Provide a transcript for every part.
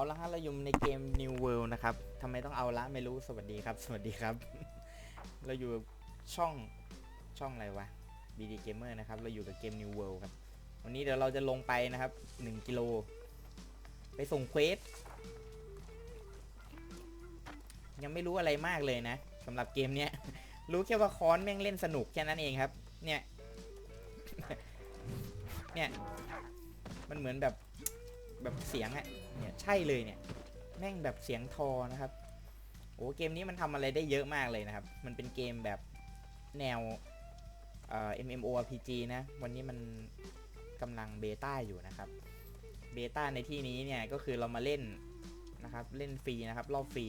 เอาละฮะเราอยู่ในเกม New World นะครับทำไมต้องเอาละไม่รู้สวัสดีครับ สวัสดีครับ เราอยู่ช่องช่องอะไรวะ BD Gamer นะครับ เราอยู่กับเกม New World ครับ วันนี้เดี๋ยวเราจะลงไปนะครับ1กิโล ไปส่งเควส ยังไม่รู้อะไรมากเลยนะสำหรับเกมเนี้ย รู้แค่ว่าคอนแม่งเล่นสนุกแค่นั้นเองครับ เนี่ย เนี่ย มันเหมือนแบบแบบเสียงอะ เนี่ยใช่เลยเนี่ยแม่งแบบเสียงทอนะครับโอ้เกมนี้มันทำอะไรได้เยอะมากเลยนะครับ มันเป็นเกมแบบแนวเอ่อ MMORPG นะวันนี้มันกำลังเบต้าอยู่นะครับเบต้าในที่นี้เนี่ยก็คือเรามาเล่นนะครับเล่นฟรีนะครับรอบฟรี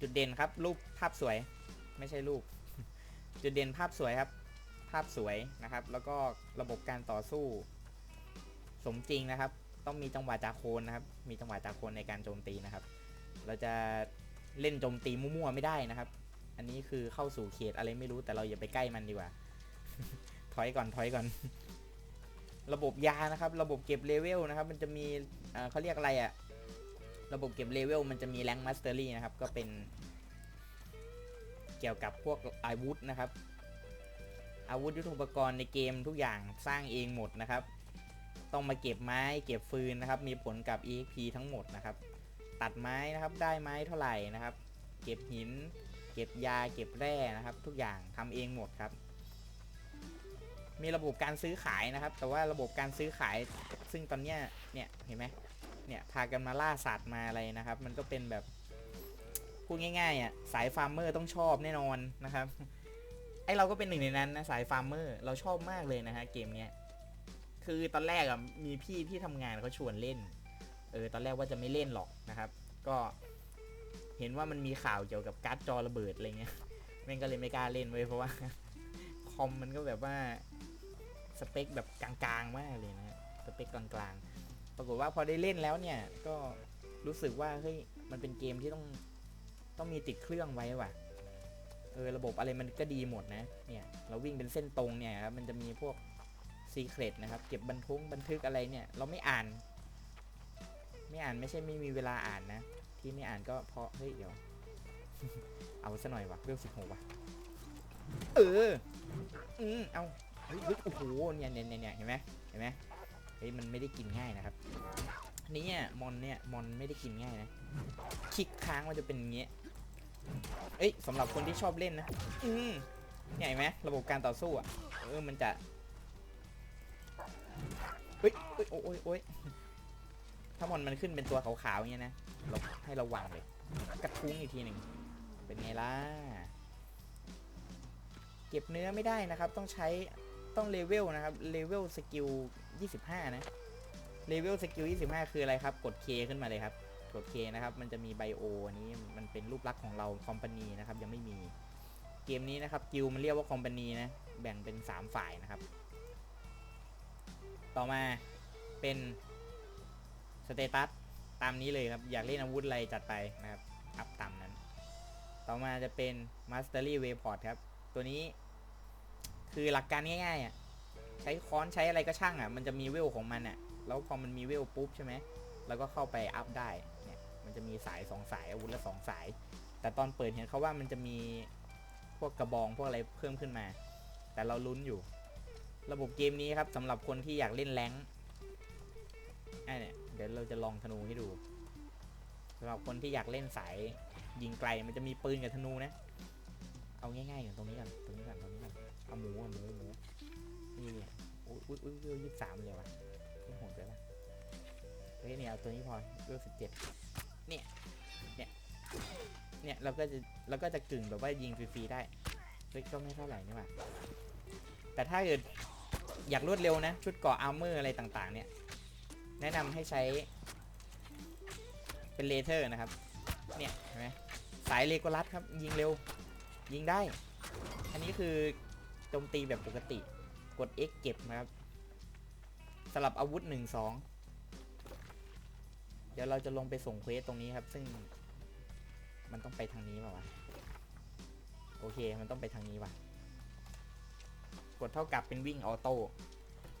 จุดเด่นครับรูปภาพสวยไม่ใช่รูป จุดเด่นภาพสวยครับ ภาพสวยนะครับ แล้วก็ระบบการต่อสู้ สมจริงนะครับ ต้องมีจังหวะจากโคนนะครับ มีจังหวะจากโคนในการโจมตีนะครับ เราจะเล่นโจมตีมั่วๆไม่ได้นะครับ อันนี้คือเข้าสู่เขตอะไรไม่รู้แต่เราอย่าไปใกล้มันดีกว่า ถอยก่อนถอยก่อน ระบบยานะครับ ระบบเก็บเลเวลนะครับ มันจะมีเขาเรียกอะไรอะระบบเก็บเลเวลมันจะมีแรงมาสเตอรี่นะครับ ก็เป็นเกี่ยวกับพวกอาวุธนะครับ อาวุธยุทโธปกรณ์ในเกมทุกอย่างสร้างเองหมดนะครับ ต้องมาเก็บไม้เก็บฟืนนะครับ มีผลกับ EXP ทั้งหมดนะครับ ตัดไม้นะครับได้ไม้เท่าไหร่นะครับ เก็บหิน เก็บยาเก็บแร่นะครับ ทุกอย่างทำเองหมดครับ มีระบบการซื้อขายนะครับ แต่ว่าระบบการซื้อขาย ซึ่งตอนเนี้ยเนี่ยเห็นไหมเนี่ยพากันมาล่าสัตว์มาอะไรนะครับ มันก็เป็นแบบพูดง่ายๆอะสายฟาร์มเมอร์ต้องชอบแน่นอนนะครับไอเราก็เป็นหนึ่งในนั้นนะสายฟาร์มเมอร์เราชอบมากเลยนะฮะเกมเนี้ย คือตอนแรกอะมีพี่ที่ทำงานเขาชวนเล่น เออตอนแรกว่าจะไม่เล่นหรอกนะครับ ก็เห็นว่ามันมีข่าวเกี่ยวกับการ์ดจอระเบิดอะไรเงี้ยแม่งก็เลยไม่กล้าเล่นเว้ยเพราะว่าคอมมันก็แบบว่าสเปคแบบกลางๆมากเลยนะฮะสเปคกลางๆ ปรากฏว่าพอได้เล่นแล้วเนี่ย ก็รู้สึกว่าเฮ้ยมันเป็นเกมที่ต้องต้องมีติดเครื่องไว้ว่ะเออระบบอะไรมันก็ดีหมดนะ เนี่ย เราวิ่งเป็นเส้นตรงเนี่ยครับมันจะมีพวก ซีเครตนะครับ เก็บบันทุกบันทึกอะไรเนี่ย เราไม่อ่าน ไม่อ่านไม่ใช่ไม่มีเวลาอ่านนะ ที่ไม่อ่านก็เพราะ เฮ้ย เดี๋ยว เอาซะหน่อยวะเรื่องสิบหกวะเออ อืมเอาเฮ้ยโอ้โหเนี่ยเนี่ยเนี่ยเนี่ยเห็นไหมเห็นไหมเฮ้ยมันไม่ได้กินง่ายนะครับนี่เนี่ยมอนเนี่ยมอนไม่ได้กินง่ายนะคลิกค้างมันจะเป็นอย่างเงี้ยเอ้ยสำหรับคนที่ชอบเล่นนะ อืมเนี่เห็นไหมระบบการต่อสู้อะเออมันจะ เฮ้ยเฮ้ยโอ้ยโอ้ยถ้ามอนมันขึ้นเป็นตัวขาวๆอย่างเงี้ยนะเราให้ระวังเลยกระทุ้งอีกทีหนึ่งเป็นไงล่ะ เก็บเนื้อไม่ได้นะครับ ต้องใช้ต้องเลเวลนะครับเลเวลสกิล25 นะเลเวลสกิล25 คืออะไรครับ กด K ขึ้นมาเลยครับ กด K นะครับ มันจะมีไบโออันนี้มันเป็นรูปลักษณ์ของเราคอมพานีนะครับ ยังไม่มี เกมนี้นะครับกิลมันเรียกว่าคอมพานีนะ แบ่งเป็น 3 ฝ่ายนะครับ ต่อมาเป็นสเตตัสตามนี้เลยครับ อยากเล่นอาวุธอะไรจัดไปนะครับ อัพตามนั้น ต่อมาจะเป็น Mastery Wayport ครับ ตัวนี้คือหลักการง่ายๆอะใช้ค้อนใช้อะไรก็ช่างอะ มันจะมีเวลของมันอะ แล้วพอมันมีเวลปุ๊บใช่ไหม แล้วก็เข้าไปอัพได้เนี่ยมันจะมีสาย2สายอาวุธละ2สาย แต่ตอนเปิดเห็นเขาว่ามันจะมีพวกกระบองพวกอะไรเพิ่มขึ้นมา แต่เราลุ้นอยู่ ระบบเกมนี้ครับสำหรับคนที่อยากเล่นแรงค์อะเนี่ยเดี๋ยวเราจะลองธนูให้ดูสำหรับคนที่อยากเล่นสายยิงไกลมันจะมีปืนกับธนูนะ เอาง่ายๆอย่างตรงนี้ก่อนตรงนี้ก่อนตรงนี้ก่อนเอาหมูเอาหมูหมูนี่เนี่ยอุ้ยอุ้ยอุ้ยยี่สิบสามเลยวะไม่โหดไปปะเฮ้ยเนี่ยเอาตัวนี้พอเวลสิบเจ็ดเนี่ยเนี่ยเนี่ยเราก็จะเราก็จะกึ่งแบบว่ายิงฟรีๆได้เฮ้ยก็ไม่เท่าไหร่นี่หว่าแต่ถ้าเกิด อยากรวดเร็วนะ ชุดเกราะอาร์เมอร์อะไรต่างๆ เนี่ย แนะนำให้ใช้ เป็นเลเทอร์นะครับ เนี่ยเห็นไหมสายเลโกลัสครับ ยิงเร็ว ยิงได้ อันนี้คือโจมตีแบบปกติ กด X เก็บนะครับสลับอาวุธ 1 2 เดี๋ยวเราจะลงไปส่งเควสตรงนี้ครับ ซึ่งมันต้องไปทางนี้ป่าวะ โอเค มันต้องไปทางนี้ว่ะ กดเท่ากับเป็นวิ่งออโต้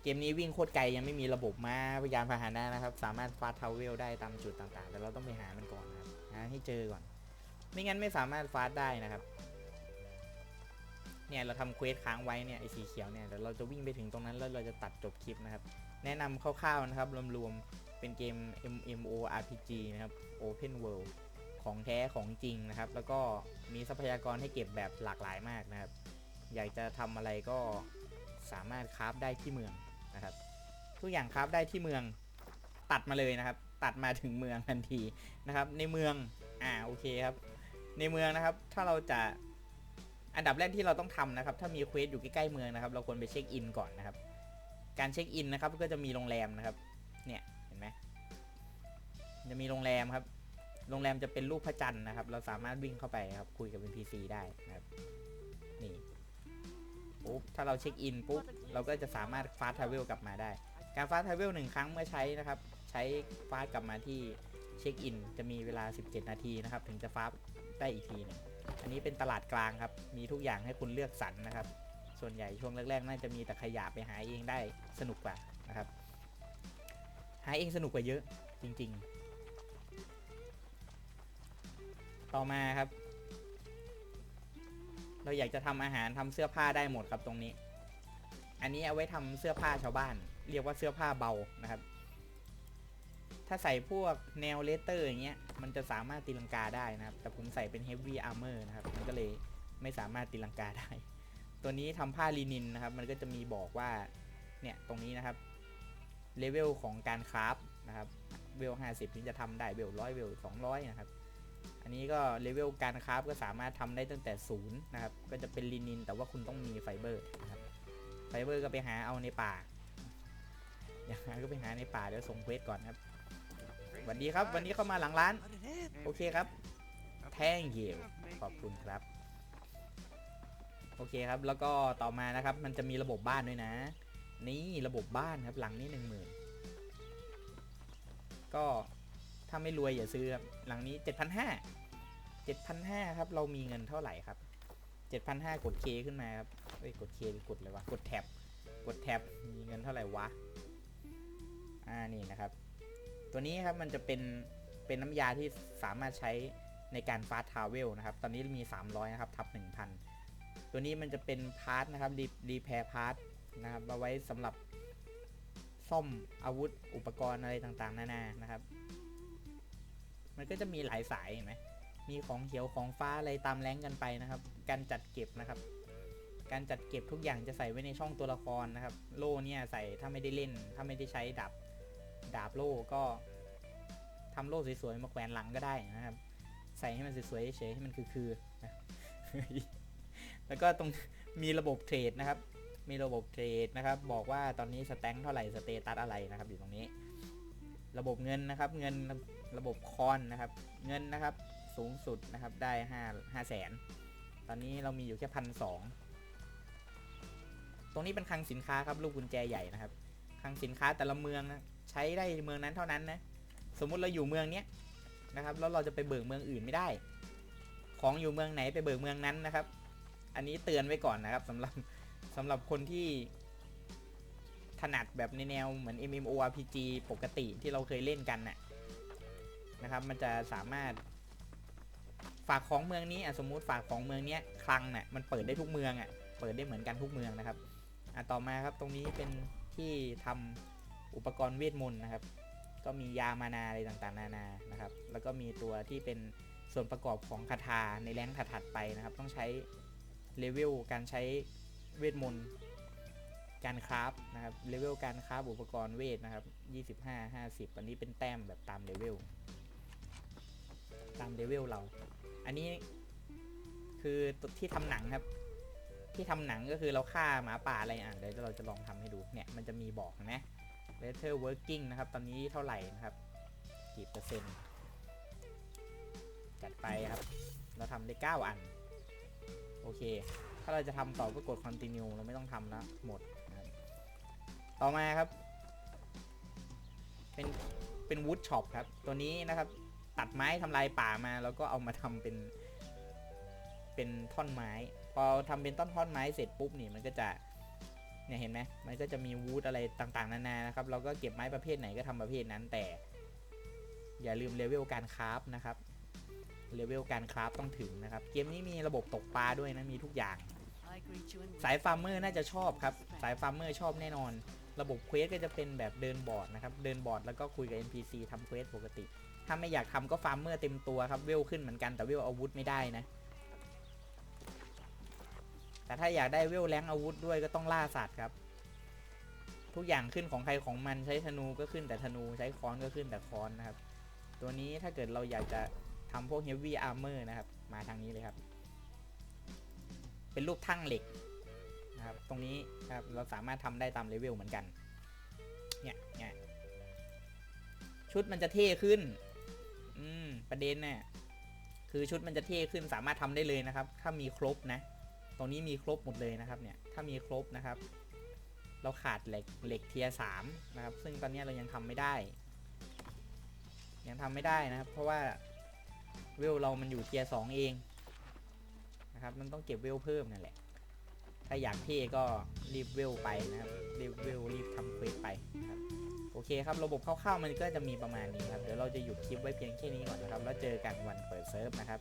เกมนี้วิ่งโคตรไกลยังไม่มีระบบม้ายานพาหนะนะครับ สามารถฟาสทาวเวลได้ตามจุดต่างๆ แต่เราต้องไปหามันก่อนนะครับหาให้เจอก่อน ไม่งั้นไม่สามารถฟาสได้นะครับ เนี่ยเราทำเควสค้างไว้เนี่ยไอ้สีเขียวเนี่ยเดี๋ยวเราจะวิ่งไปถึงตรงนั้นแล้วเราจะตัดจบคลิปนะครับ แนะนำคร่าวๆนะครับรวมๆเป็นเกม MMORPG นะครับ Open World ของแท้ของจริงนะครับ แล้วก็มีทรัพยากรให้เก็บแบบหลากหลายมากนะครับ อยากจะทำอะไรก็สามารถคราฟได้ที่เมืองนะครับ ทุกอย่างคราฟได้ที่เมืองตัดมาเลยนะครับ ตัดมาถึงเมืองทันทีนะครับ ในเมืองอ่าโอเคครับ ในเมืองนะครับ ถ้าเราจะอันดับแรกที่เราต้องทำนะครับ ถ้ามีเควสอยู่ใกล้ๆเมืองนะครับ เราควรไปเช็คอินก่อนนะครับ การเช็คอินนะครับก็จะมีโรงแรมนะครับ เนี่ยเห็นไหมจะมีโรงแรมครับ โรงแรมจะเป็นรูปพระจันทร์นะครับ เราสามารถวิ่งเข้าไปครับ คุยกับ NPC ได้นะครับ ปุ๊บ ถ้าเราเช็คอินปุ๊บ เราก็จะสามารถฟาสทาวเวลกลับมาได้ การฟาสทาวเวลหนึ่งครั้งเมื่อใช้นะครับ ใช้ฟาสกลับมาที่เช็คอิน จะมีเวลา 17 นาทีนะครับ ถึงจะฟาสได้อีกทีนึงอันนี้เป็นตลาดกลางครับ มีทุกอย่างให้คุณเลือกสรรนะครับ ส่วนใหญ่ช่วงแรกๆ น่าจะมีแต่ขยะไปหาเองได้สนุกกว่านะครับ หาเองสนุกกว่าเยอะจริง ๆ ต่อมาครับ เราอยากจะทำอาหารทำเสื้อผ้าได้หมดครับตรงนี้ อันนี้เอาไว้ทำเสื้อผ้าชาวบ้าน เรียกว่าเสื้อผ้าเบานะครับ ถ้าใส่พวกแนวเลเตอร์อย่างเงี้ยมันจะสามารถตีลังกาได้นะครับ แต่ผมใส่เป็น heavy armor นะครับ มันก็เลยไม่สามารถตีลังกาได้ ตัวนี้ทำผ้าลินินนะครับ มันก็จะมีบอกว่าเนี่ยตรงนี้นะครับเลเวลของการคราฟนะครับเวล50ถึงจะทำได้เวล100เวล200นะครับ อันนี้ก็เลเวลการคราฟก็สามารถทำได้ตั้งแต่ศูนย์นะครับ ก็จะเป็นลินินแต่ว่าคุณต้องมีไฟเบอร์นะครับ ไฟเบอร์ก็ไปหาเอาในป่า อยากหาก็ไปหาในป่าเดี๋ยวส่งเควสก่อนครับสวัสดีครับ วันนี้เข้ามาหลังร้าน โอเคครับ thank you ขอบคุณครับ โอเคครับ แล้วก็ต่อมานะครับ มันจะมีระบบบ้านด้วยนะ นี่ระบบบ้านครับ หลังนี้หนึ่งหมื่นก็ ถ้าไม่รวยอย่าซื้อครับหลังนี้เจ็ดพันห้าเจ็ดพันห้าครับ เรามีเงินเท่าไหร่ครับเจ็ดพันห้ากดเคขึ้นมาครับเอ้ยกดเคหรือกดอะไรวะ กดแท็บ กดแท็บ มีเงินเท่าไหร่วะ อ่า นี่นะครับ ตัวนี้ครับมันจะเป็น เป็นน้ำยาที่สามารถใช้ในการฟาสทาวเวลนะครับ ตอนนี้มี 300 นะครับ ทับ 1,000 ตัวนี้มันจะเป็นพาร์ทนะครับรีรีแพร์พาร์ทนะครับเอาไว้สำหรับซ่อมอาวุธอุปกรณ์อะไรต่างๆ นานานะครับ มันก็จะมีหลายสายเห็นไหมมีของเขียวของฟ้าอะไรตามแรงกันไปนะครับ การจัดเก็บนะครับ การจัดเก็บทุกอย่างจะใส่ไว้ในช่องตัวละครนะครับ โล่เนี่ยใส่ถ้าไม่ได้เล่น ถ้าไม่ได้ใช้ดาบดาบโล่ก็ทำโล่สวยๆมาแขวนหลังก็ได้นะครับ ใส่ให้มันสวยๆเฉยๆให้มันคือๆนะแล้วก็ตรงมีระบบเทรดนะครับ มีระบบเทรดนะครับ บอกว่าตอนนี้สแต็งเท่าไหร่สเตตัสอะไรนะครับ อยู่ตรงนี้ ระบบเงินนะครับ เงิน ระบบคอนนะครับ เงินนะครับสูงสุดนะครับได้ห้าห้าแสนตอนนี้เรามีอยู่แค่พันสองตรงนี้เป็นคลังสินค้าครับลูกกุญแจใหญ่นะครับคลังสินค้าแต่ละเมืองใช้ได้เมืองนั้นเท่านั้นนะสมมุติเราอยู่เมืองเนี้ยนะครับแล้วเราจะไปเบิกเมืองอื่นไม่ได้ ของอยู่เมืองไหนไปเบิกเมืองนั้นนะครับ อันนี้เตือนไว้ก่อนนะครับสำหรับสำหรับคนที่ถนัดแบบในแนวเหมือน MMORPG ปกติที่เราเคยเล่นกันน่ะ นะครับ มันจะสามารถ ฝากของเมืองนี้สมมุติฝากของเมืองนี้คลังน่ะมันเปิดได้ทุกเมืองอะเปิดได้เหมือนกันทุกเมืองนะครับอะต่อมาครับตรงนี้เป็นที่ทำอุปกรณ์เวทมนต์นะครับ ก็มียามานาอะไรต่างๆ นานานะครับ แล้วก็มีตัวที่เป็นส่วนประกอบของคาถาในแรงถัดๆไปนะครับ ต้องใช้เลเวลการใช้เวทมนต์การคราฟนะครับเลเวลการคราฟอุปกรณ์เวทนะครับ 25 50 อันนี้เป็นแต้มแบบตามเลเวล ตามเลเวลเรา อันนี้คือตัวที่ทำหนังครับ ที่ทำหนังก็คือเราฆ่าหมาป่าอะไรอะเดี๋ยวเราจะลองทำให้ดูเนี่ยมันจะมีบอกนะ letter working นะครับ ตอนนี้เท่าไหร่นะครับกี่เปอร์เซ็นต์จัดไปครับ เราทำได้ 9 อัน โอเค ถ้าเราจะทำต่อก็กด continue เราไม่ต้องทำแล้วหมดต่อมาครับ เป็นเป็น wood shop ครับ ตัวนี้นะครับ ตัดไม้ทำลายป่ามา แล้วก็เอามาทำเป็น เป็นท่อนไม้ พอทำเป็นต้นท่อนไม้เสร็จปุ๊บนี่มันก็จะเนี่ยเห็นไหมมันก็จะมีวูดอะไรต่างๆ นานานะครับ เราก็เก็บไม้ประเภทไหนก็ทำประเภทนั้น แต่ อย่าลืมเลเวลการคราฟนะครับ เลเวลการคราฟต้องถึงนะครับ เกมนี้มีระบบตกปลาด้วยนะ มีทุกอย่าง สายฟาร์มเมอร์น่าจะชอบครับ สายฟาร์มเมอร์ชอบแน่นอน ระบบเควสก็จะเป็นแบบเดินบอร์ดนะครับ เดินบอร์ดแล้วก็คุยกับ NPC ทำเควสปกติ ถ้าไม่อยากทำก็ฟาร์มเมอร์เต็มตัวครับเวลขึ้นเหมือนกันแต่เวลอาวุธไม่ได้นะ แต่ถ้าอยากได้เวลแรงอาวุธด้วยก็ต้องล่าสัตว์ครับ ทุกอย่างขึ้นของใครของมันใช้ธนูก็ขึ้นแต่ธนูใช้ค้อนก็ขึ้นแต่ค้อนนะครับ ตัวนี้ถ้าเกิดเราอยากจะทำพวก heavy armor นะครับ มาทางนี้เลยครับ เป็นรูปทั่งเหล็กนะครับ ตรงนี้ครับเราสามารถทำได้ตามเลเวลเหมือนกัน เนี่ยเนี่ยชุดมันจะเท่ขึ้น อืม ประเด็นเนี่ยคือชุดมันจะเท่ขึ้นสามารถทำได้เลยนะครับ ถ้ามีครบนะ ตรงนี้มีครบหมดเลยนะครับ เนี่ย ถ้ามีครบนะครับ เราขาดเหล็กเหล็กเทียสามนะครับ ซึ่งตอนนี้เรายังทำไม่ได้ ยังทำไม่ได้นะครับ เพราะว่าเวลเรามันอยู่เทียสองเองนะครับ มันต้องเก็บเวลเพิ่มนั่นแหละ ถ้าอยากเท่ก็รีบเวลไปนะครับ รีบเวลรีบทำเควสไปนะครับ อเคครับ ระบบคร่าวๆมันก็จะมีประมาณนี้ครับ เดี๋ยวเราจะหยุดคลิปไว้เพียงแค่นี้ก่อนนะครับ แล้วเจอกันวันเปิดเซิร์ฟนะครับ